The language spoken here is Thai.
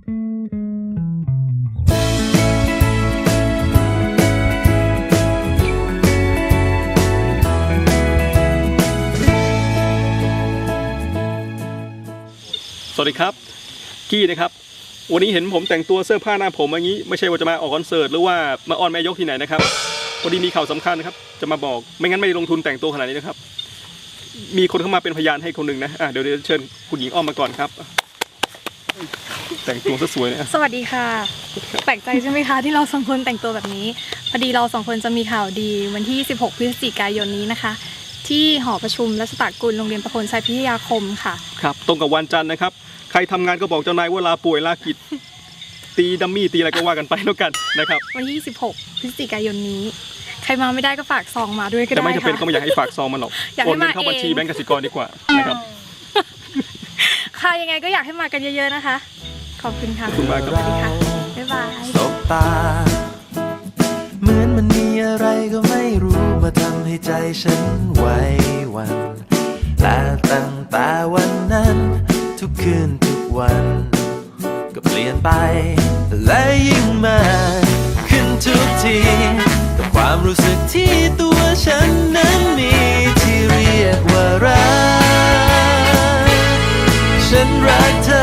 สวัสดีครับ กี้นะครับวันนี้เห็นผมแต่งตัวเสื้อผ้าหน้าผมอย่างนี้ไม่ใช่ว่าจะมาออกคอนเสิร์ตหรือว่ามาอ้อนแม่ยกที่ไหนนะครับพอดีมีข่าวสำคัญนะครับ จะมาบอกไม่งั้นไม่ลงทุนแต่งตัวขนาดนี้นะครับ มีคนเข้ามาเป็นพยานให้คนหนึ่งนะะเดี๋ยวเดี๋ยวเชิญคุณหญิงอ้อมมาก่อนครับ แต่งตัวซะสวยนะสวัสดีค่ะ แปลกใจใช่ไหมคะที่เราสองคนแต่งตัวแบบนี้ พอดีเราสองคนจะมีข่าวดีวันที่ 16 พฤศจิกายนนี้นะคะ ที่หอประชุมรัชตากุลโรงเรียนประโคนชัยพิทยาคมค่ะ ครับ ตรงกับวันจันทร์นะครับ ใครทำงานก็บอกเจ้านายว่าลาป่วยลากิจ ตีดัมมี่ตีอะไรก็ว่ากันไปแล้วกันนะครับ วันที่16พฤศจิกายนนี้ใครมาไม่ได้ก็ฝากซองมาด้วยก็แต่ได้ไม่จำเป็นก็ค่ะไม่อยากให้ฝากซองมันหรอกอยากโอให้นเงินมาเข้าบัญชีเองแบงก์กสิกรดีกว่านะครับ ค่ะยังไงก็อยากให้มากันเยอะๆนะคะ ขอบคุณค่ะขอบคุณมากครับ สวัสดีค่ะบ๊ายบาย สบตา เหมือนมันมีอะไรก็ไม่รู้มาทำให้ใจฉันไหวหวันแต่ตั้งแต่วันนั้น ทุกคืนทุกวัน ก็เปลี่ยนไป และยิ่งมากขึ้นทุกทีกับความรู้สึกที่ตัวฉันนั้นมี ฉันรักเธอ